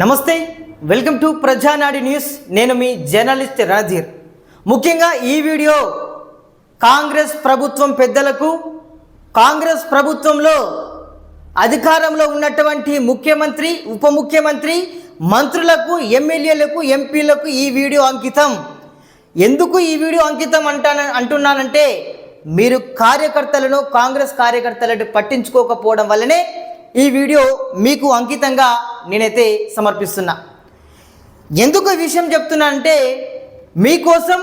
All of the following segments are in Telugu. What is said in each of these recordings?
నమస్తే వెల్కమ్ టు ప్రజానాడి న్యూస్. నేను మీ జర్నలిస్ట్ రణధీర్. ముఖ్యంగా ఈ వీడియో కాంగ్రెస్ ప్రభుత్వం పెద్దలకు కాంగ్రెస్ ప్రభుత్వంలో అధికారంలో ఉన్నటువంటి ముఖ్యమంత్రి ఉప ముఖ్యమంత్రి మంత్రులకు ఎమ్మెల్యేలకు ఎంపీలకు ఈ వీడియో అంకితం. ఎందుకు ఈ వీడియో అంకితం అంటాన అంటున్నానంటే మీరు కార్యకర్తలను కాంగ్రెస్ కార్యకర్తలను పట్టించుకోకపోవడం వల్లనే ఈ వీడియో మీకు అంకితంగా నేనైతే సమర్పిస్తున్నా. ఎందుకు ఈ విషయం చెప్తున్నానంటే మీకోసం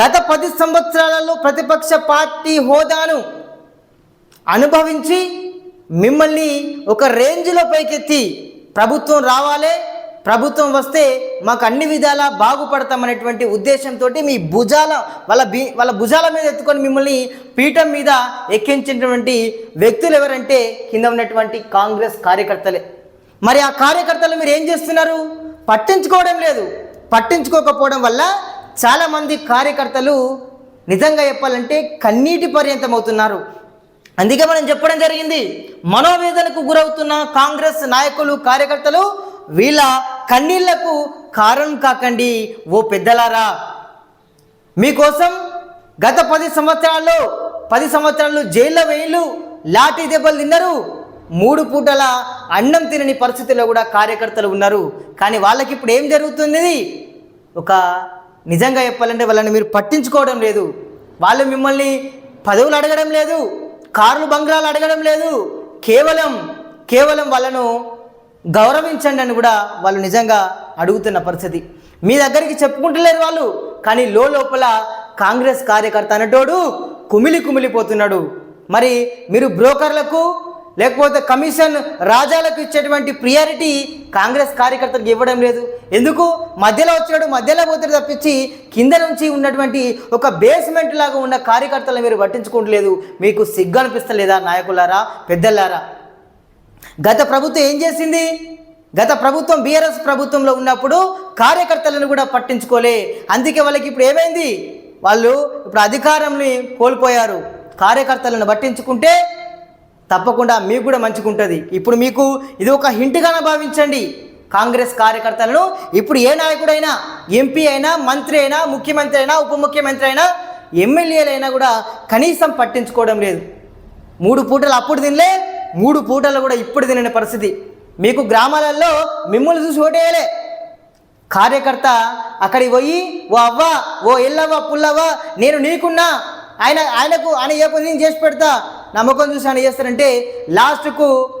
గత పది సంవత్సరాలలో ప్రతిపక్ష పార్టీ హోదాను అనుభవించి మిమ్మల్ని ఒక రేంజ్లో పైకెత్తి ప్రభుత్వం రావాలి ప్రభుత్వం వస్తే మాకు అన్ని విధాలా బాగుపడతామనేటువంటి ఉద్దేశంతో మీ భుజాల వాళ్ళ బి వాళ్ళ భుజాల మీద ఎత్తుకొని మిమ్మల్ని పీఠం మీద ఎక్కించినటువంటి వ్యక్తులు ఎవరంటే కింద ఉన్నటువంటి కాంగ్రెస్ కార్యకర్తలే. మరి ఆ కార్యకర్తలు మీరు ఏం చేస్తున్నారు? పట్టించుకోవడం లేదు. పట్టించుకోకపోవడం వల్ల చాలామంది కార్యకర్తలు నిజంగా చెప్పాలంటే కన్నీటి పర్యంతం అవుతున్నారు అందుకే మనం చెప్పడం జరిగింది మనోవేదనకు గురవుతున్న కాంగ్రెస్ నాయకులు కార్యకర్తలు వీళ్ళ కన్నీళ్ళకు కారణం కాకండి ఓ పెద్దలారా. మీకోసం గత పది సంవత్సరాల్లో పది సంవత్సరాలు జైల్లో వేయిలు లాఠీ దెబ్బలు తిన్నారు. మూడు పూటల అన్నం తినని పరిస్థితిలో కూడా కార్యకర్తలు ఉన్నారు. కానీ వాళ్ళకి ఇప్పుడు ఏం జరుగుతుంది ఒక నిజంగా చెప్పాలంటే వాళ్ళని మీరు పట్టించుకోవడం లేదు. వాళ్ళు మిమ్మల్ని పదవులు అడగడం లేదు కార్లు బంగ్లాలు అడగడం లేదు. కేవలం కేవలం వాళ్ళను గౌరవించండి అని కూడా వాళ్ళు నిజంగా అడుగుతున్న పరిస్థితి. మీ దగ్గరికి చెప్పుకుంటలేరు వాళ్ళు కానీ లోపల కాంగ్రెస్ కార్యకర్త అనేటోడు కుమిలి కుమిలిపోతున్నాడు మరి మీరు బ్రోకర్లకు లేకపోతే కమిషన్ రాజాలకు ఇచ్చేటువంటి ప్రియారిటీ కాంగ్రెస్ కార్యకర్తలకు ఇవ్వడం లేదు. ఎందుకు? మధ్యలో వచ్చాడు మధ్యలో పోతాడు తప్పించి కింద నుంచి ఉన్నటువంటి ఒక బేస్మెంట్ లాగా ఉన్న కార్యకర్తలు మీరు పట్టించుకోవట్లేదు మీకు సిగ్గు అనిపిస్తలేదా నాయకులారా పెద్దలారా? గత ప్రభుత్వం ఏం చేసింది? గత ప్రభుత్వం బీఆర్ఎస్ ప్రభుత్వంలో ఉన్నప్పుడు కార్యకర్తలను కూడా పట్టించుకోలే. అందుకే వాళ్ళకి ఇప్పుడు ఏమైంది? వాళ్ళు ఇప్పుడు అధికారంని కోల్పోయారు. కార్యకర్తలను పట్టించుకుంటే తప్పకుండా మీకు కూడా మంచిగుంటుంది. ఇప్పుడు మీకు ఇది ఒక హింట్గానే భావించండి. కాంగ్రెస్ కార్యకర్తలను ఇప్పుడు ఏ నాయకుడైనా ఎంపీ అయినా మంత్రి అయినా ముఖ్యమంత్రి అయినా ఉప ముఖ్యమంత్రి అయినా ఎమ్మెల్యేలైనా కూడా కనీసం పట్టించుకోవడం లేదు. మూడు పూటలు అప్పుడు తినలే మూడు పూటలు కూడా ఇప్పుడు తినని పరిస్థితి. మీకు గ్రామాలలో మిమ్మల్ని చూసి ఓటేయలే. కార్యకర్త అక్కడికి పోయి ఓ అవ్వ ఓ ఎల్లవ్వ పుల్లవ్వ నేను నీకున్నా ఆయన ఆయనకు ఆయన ఏ పని నేను చేసి పెడతా నమ్మకం చూసి ఆయన చేస్తారంటే లాస్ట్కు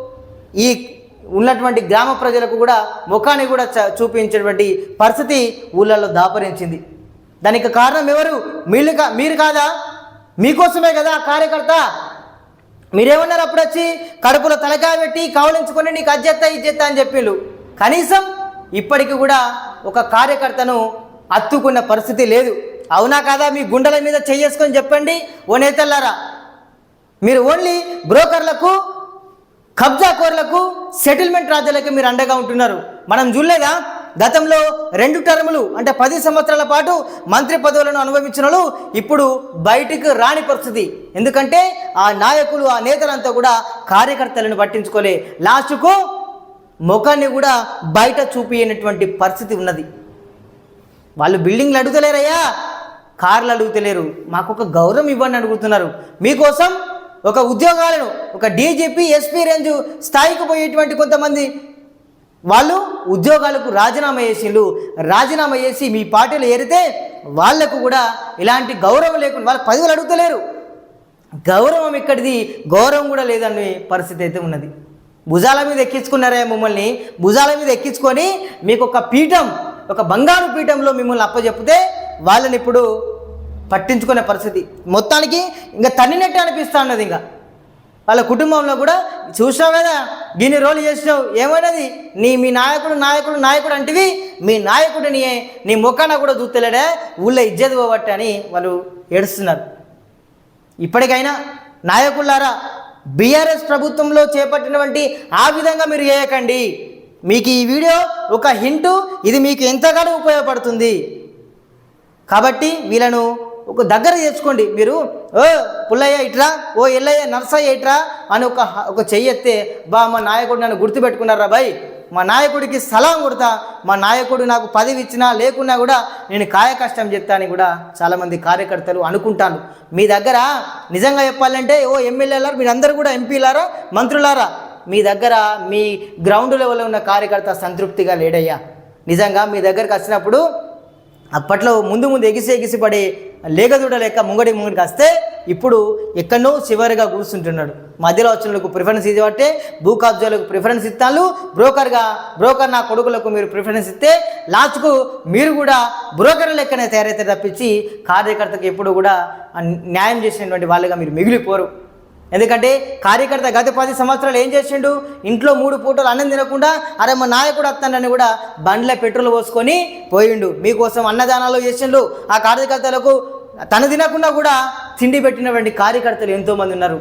ఈ ఉన్నటువంటి గ్రామ ప్రజలకు కూడా ముఖాన్ని కూడా చ- చూపించేటువంటి పరిస్థితి ఊళ్ళల్లో దాపరించింది. దానికి కారణం ఎవరు? మీరు కా మీరు కాదా? మీకోసమే కదా ఆ కార్యకర్త? మీరేమన్నారు అప్పుడు వచ్చి కడుపులో తలకాయ పెట్టి కవలించుకొని నీకు అజ్జెత్తా ఇజ్జెత్తా అని చెప్పిండు కనీసం ఇప్పటికి కూడా ఒక కార్యకర్తను అత్తుకున్న పరిస్థితి లేదు. అవునా కాదా? మీ గుండెల మీద చేసుకొని చెప్పండి ఓ నేతల్లారా. మీరు ఓన్లీ బ్రోకర్లకు కబ్జాకోర్లకు సెటిల్మెంట్ రాజ్యాలకు మీరు అండగా ఉంటున్నారు. మనం చూడలేదా? గతంలో రెండు టర్ములు అంటే పది సంవత్సరాల పాటు మంత్రి పదవులను అనుభవించిన ఇప్పుడు బయటికి రాని పరిస్థితి. ఎందుకంటే ఆ నాయకులు ఆ నేతలంతా కూడా కార్యకర్తలను పట్టించుకోలే. లాస్ట్కు ముఖాన్ని కూడా బయట చూపించినటువంటి పరిస్థితి ఉన్నది. వాళ్ళు బిల్డింగ్లు అడుగుతలేరయ్యా. కార్లు అడుగుతలేరు. మాకు ఒక గౌరవం ఇవ్వండి అడుగుతున్నారు. మీకోసం ఒక ఉద్యోగాలను ఒక డీజీపీ ఎస్పీ రేంజ్ స్థాయికి పోయేటువంటి కొంతమంది వాళ్ళు ఉద్యోగాలకు రాజీనామా చేసిండు రాజీనామా చేసి మీ పార్టీలో ఏరితే వాళ్ళకు కూడా ఇలాంటి గౌరవం లేకుండా వాళ్ళు పదవులు అడుగుతలేరు. గౌరవం ఇక్కడిది గౌరవం కూడా లేదనే పరిస్థితి అయితే ఉన్నది. భుజాల మీద ఎక్కించుకున్నారే మమ్మల్ని? భుజాల మీద ఎక్కించుకొని మీకు ఒక పీఠం ఒక బంగారు పీఠంలో మిమ్మల్ని అప్పచెప్పితే వాళ్ళని ఇప్పుడు పట్టించుకునే పరిస్థితి. మొత్తానికి ఇంకా తన్నినట్టు అనిపిస్తా ఉన్నది ఇంకా. వాళ్ళ కుటుంబంలో కూడా చూసావు కదా దీన్ని రోల్ చేసినావు ఏమైనది? నీ మీ నాయకుడు నాయకుడు నాయకుడు అంటివి మీ నాయకుడిని నీ ముఖాన కూడా చూస్తలేడే ఊళ్ళో ఇజ్జత్ పోబట్టి అని వాళ్ళు ఏడుస్తున్నారు. ఇప్పటికైనా నాయకులారా బీఆర్ఎస్ ప్రభుత్వంలో చేపట్టినటువంటి ఆ విధంగా మీరు చేయకండి. మీకు ఈ వీడియో ఒక హింటు ఇది మీకు ఎంతగానో ఉపయోగపడుతుంది. కాబట్టి వీళ్ళను ఒక దగ్గర తెచ్చుకోండి మీరు ఓ పుల్లయ్య ఇట్రా ఓ ఎల్లయ్య నర్సయ్య ఇట్రా అని ఒక ఒక చెయ్యి ఎత్తే బా మా నాయకుడు నన్ను గుర్తుపెట్టుకున్నారా బాయ్? మా నాయకుడికి సలాం కొడతా. మా నాయకుడు నాకు పదవి ఇచ్చినా లేకున్నా కూడా నేను కాయ కష్టం చెప్తా అని కూడా చాలామంది కార్యకర్తలు అనుకుంటాను మీ దగ్గర నిజంగా చెప్పాలంటే ఓ ఎమ్మెల్యేలారా మీరందరూ కూడా ఎంపీలారా మంత్రులారా? మీ దగ్గర మీ గ్రౌండ్ లెవెల్లో ఉన్న కార్యకర్త సంతృప్తిగా లేడయ్యా. నిజంగా మీ దగ్గరకు వచ్చినప్పుడు అప్పట్లో ముందు ముందు ఎగిసి ఎగిసి పడి లేగదూడ లెక్క ముంగడి ముంగడికి వస్తే ఇప్పుడు ఎక్కడో చివరిగా కూర్చుంటున్నాడు. మధ్యలో వచ్చిన ప్రిఫరెన్స్ ఇవ్వబట్టే భూ కబ్జాలకు ప్రిఫరెన్స్ ఇస్తాను బ్రోకర్గా బ్రోకర్ నా కొడుకులకు మీరు ప్రిఫరెన్స్ ఇస్తే లాస్ట్కు మీరు కూడా బ్రోకర్ లెక్కనే తయారైతే తప్పించి కార్యకర్తకు ఎప్పుడు కూడా న్యాయం చేసినటువంటి వాళ్ళుగా మీరు మిగిలిపోరు. ఎందుకంటే కార్యకర్త గత పది సంవత్సరాలు ఏం చేసిండు? ఇంట్లో మూడు పూటలు అన్నం తినకుండా అరే మా నాయకుడు వస్తానని కూడా బండ్ల పెట్రోల్ పోసుకొని పోయిండు. మీకోసం అన్నదానాలు చేసిండు. ఆ కార్యకర్తలకు తను తినకుండా కూడా తిండి పెట్టినటువంటి కార్యకర్తలు ఎంతోమంది ఉన్నారు.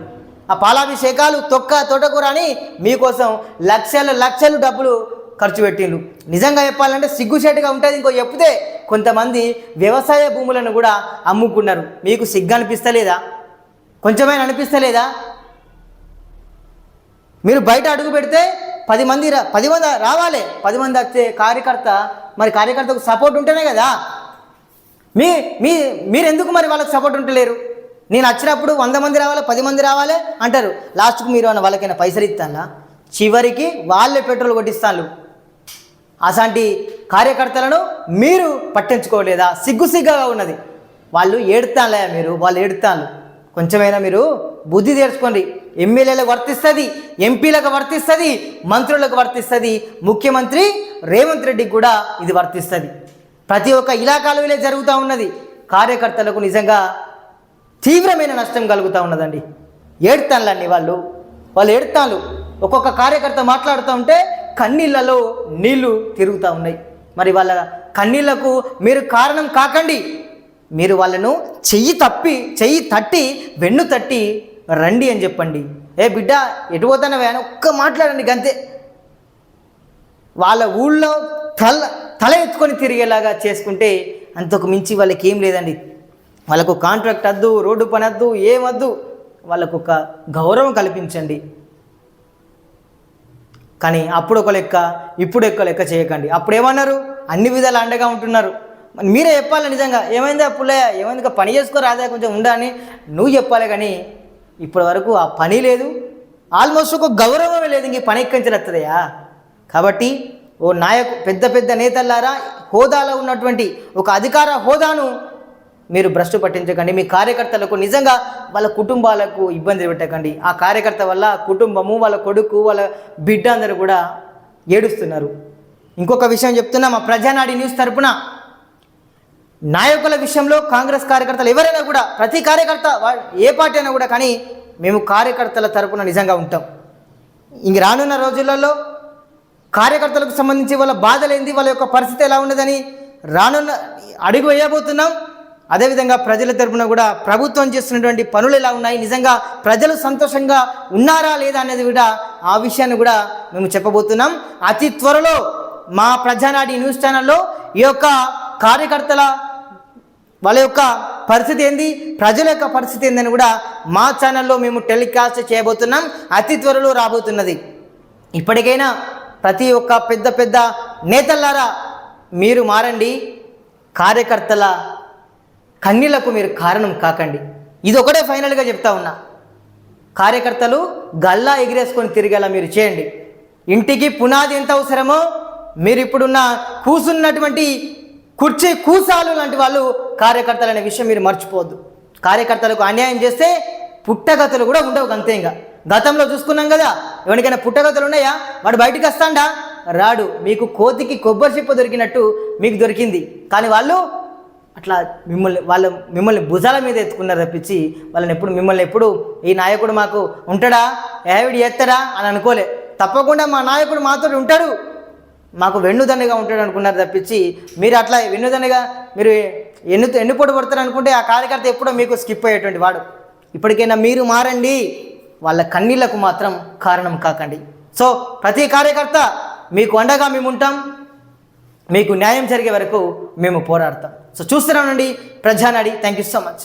ఆ పాలాభిషేకాలు తొక్క తోటకూర అని మీకోసం లక్షల లక్షలు డబ్బులు ఖర్చు పెట్టిండు నిజంగా చెప్పాలంటే సిగ్గుచేటుగా ఉంటుంది ఇంకో చెప్తే కొంతమంది వ్యవసాయ భూములను కూడా అమ్ముకున్నారు. మీకు సిగ్గు అనిపిస్తలేదా కొంచెమైనా అనిపిస్తలేదా? మీరు బయట అడుగు పెడితే పది మంది పది మంది రావాలి. పది మంది వచ్చే కార్యకర్త మరి కార్యకర్తకు సపోర్ట్ ఉంటేనే కదా. మీ మీ మీరు ఎందుకు మరి వాళ్ళకి సపోర్ట్ ఉంటలేరు? నేను వచ్చినప్పుడు వంద మంది రావాలి పది మంది రావాలి అంటారు. లాస్ట్కు మీరు అన్న వాళ్ళకైనా పైసలు ఇస్తానా చివరికి వాళ్ళే పెట్రోల్ కొట్టిస్తాను అసంటి కార్యకర్తలను మీరు పట్టించుకోలేదా? సిగ్గు సిగ్గుగా ఉన్నది. వాళ్ళు ఏడుతానులే మీరు వాళ్ళు ఏడుతాను కొంచెమైనా మీరు బుద్ధి తెరుచుకోండి. ఎమ్మెల్యేలకు వర్తిస్తుంది ఎంపీలకు వర్తిస్తుంది మంత్రులకు వర్తిస్తుంది. ముఖ్యమంత్రి రేవంత్ రెడ్డికి కూడా ఇది వర్తిస్తుంది. ప్రతి ఒక్క ఇలాకాలో ఇలా జరుగుతూ ఉన్నది. కార్యకర్తలకు నిజంగా తీవ్రమైన నష్టం కలుగుతూ ఉన్నదండి. ఏడుతానులండి వాళ్ళు. వాళ్ళు ఏడుతాను ఒక్కొక్క కార్యకర్త మాట్లాడుతూ ఉంటే కన్నీళ్ళలో నీళ్ళు తిరుగుతూ ఉన్నాయి. మరి వాళ్ళ కన్నీళ్ళకు మీరు కారణం కాకండి. మీరు వాళ్ళను చెయ్యి తప్పి చెయ్యి తట్టి వెన్ను తట్టి రండి అని చెప్పండి. ఏ బిడ్డ ఎటు పోతానవే అని ఒక్క మాట్లాడండి గంతే. వాళ్ళ ఊళ్ళో తల్ల తల ఎత్తుకొని తిరిగేలాగా చేసుకుంటే అంతకు మించి వాళ్ళకి ఏం లేదండి. వాళ్ళకు కాంట్రాక్ట్ వద్దు రోడ్డు పని వద్దు ఏమద్దు వాళ్ళకు ఒక గౌరవం కల్పించండి. కానీ అప్పుడు ఒక లెక్క ఇప్పుడు ఎక్కువ లెక్క చేయకండి. అప్పుడు ఏమన్నారు? అన్ని విధాలు అండగా ఉంటున్నారు. మీరే చెప్పాలి నిజంగా. ఏమైందా పుల్లయ్య? ఏమైంది? పని పని చేసుకోరాదా కొంచెం ఉండని నువ్వు చెప్పాలి కానీ ఇప్పటి వరకు ఆ పని లేదు. ఆల్మోస్ట్ ఒక గౌరవమే లేదు ఇంక పని ఎక్కడి కాబట్టి ఓ నాయకు పెద్ద పెద్ద నేతల్లారా హోదాలో ఉన్నటువంటి ఒక అధికార హోదాను మీరు భ్రష్టు పట్టించకండి. మీ కార్యకర్తలకు నిజంగా వాళ్ళ కుటుంబాలకు ఇబ్బంది పెట్టకండి. ఆ కార్యకర్త వల్ల కుటుంబము వాళ్ళ కొడుకు వాళ్ళ బిడ్డ అందరూ కూడా ఏడుస్తున్నారు. ఇంకొక విషయం చెప్తున్నా మా ప్రజానాడి న్యూస్ తరపున నాయకుల విషయంలో కాంగ్రెస్ కార్యకర్తలు ఎవరైనా కూడా ప్రతి కార్యకర్త ఏ పార్టీ అయినా కూడా కానీ మేము కార్యకర్తల తరపున నిజంగా ఉంటాం. ఇంక రానున్న రోజులలో కార్యకర్తలకు సంబంధించి వాళ్ళ బాధలేంది వాళ్ళ యొక్క పరిస్థితి ఎలా ఉన్నదని రానున్న అడుగు వేయబోతున్నాం. అదేవిధంగా ప్రజల తరపున కూడా ప్రభుత్వం చేస్తున్నటువంటి పనులు ఎలా ఉన్నాయి నిజంగా ప్రజలు సంతోషంగా ఉన్నారా లేదా అనేది కూడా ఆ విషయాన్ని కూడా మేము చెప్పబోతున్నాం. అతి త్వరలో మా ప్రజానాడి న్యూస్ ఛానల్లో ఈ యొక్క కార్యకర్తల వాళ్ళ యొక్క పరిస్థితి ఏంది ప్రజల యొక్క పరిస్థితి ఏందని కూడా మా ఛానల్లో మేము టెలికాస్ట్ చేయబోతున్నాం. అతి త్వరలో రాబోతున్నది. ఇప్పటికైనా ప్రతి ఒక్క పెద్ద పెద్ద నేతల్లారా మీరు మారండి. కార్యకర్తల కన్నీళ్ళకు మీరు కారణం కాకండి. ఇది ఒకటే ఫైనల్గా చెప్తా ఉన్నా. కార్యకర్తలు గల్లా ఎగిరేసుకొని తిరిగేలా మీరు చేయండి. ఇంటికి పునాది ఎంత అవసరమో మీరు ఇప్పుడున్న కూసున్నటువంటి కుర్చీ కూసాలు లాంటి వాళ్ళు కార్యకర్తలు అనే విషయం మీరు మర్చిపోవద్దు. కార్యకర్తలకు అన్యాయం చేస్తే పుట్టగతులు కూడా ఉండవు అంతే ఇంకా గతంలో చూసుకున్నాం కదా ఎవరికైనా పుట్టగతులు ఉన్నాయా? వాడు బయటికి వస్తాడా? రాడు. మీకు కోతికి కొబ్బరి చిప్ప దొరికినట్టు మీకు దొరికింది. కానీ వాళ్ళు అట్లా మిమ్మల్ని వాళ్ళ మిమ్మల్ని భుజాల మీద ఎత్తుకున్నారు తప్పించి వాళ్ళని ఎప్పుడు మిమ్మల్ని ఎప్పుడు ఈ నాయకుడు మాకు ఉంటాడా? ఏవిడి ఎత్తడా? అని అనుకోలే. తప్పకుండా మా నాయకుడు మాతో ఉంటాడు. మాకు వెన్నుదండగా ఉంటాడు అనుకున్నారు తప్పించి మీరు అట్లా వెన్నుదండగా మీరు ఎన్ను ఎన్నుపోటు పడతారు అనుకుంటే ఆ కార్యకర్త ఎప్పుడో మీకు స్కిప్ అయ్యేటువంటి వాడు. ఇప్పటికైనా మీరు మారండి. వాళ్ళ కన్నీళ్ళకు మాత్రం కారణం కాకండి. సో ప్రతి కార్యకర్త మీకు అండగా మేము ఉంటాం. మీకు న్యాయం జరిగే వరకు మేము పోరాడతాం. సో చూస్తున్నానండి Prajanadi thank you so much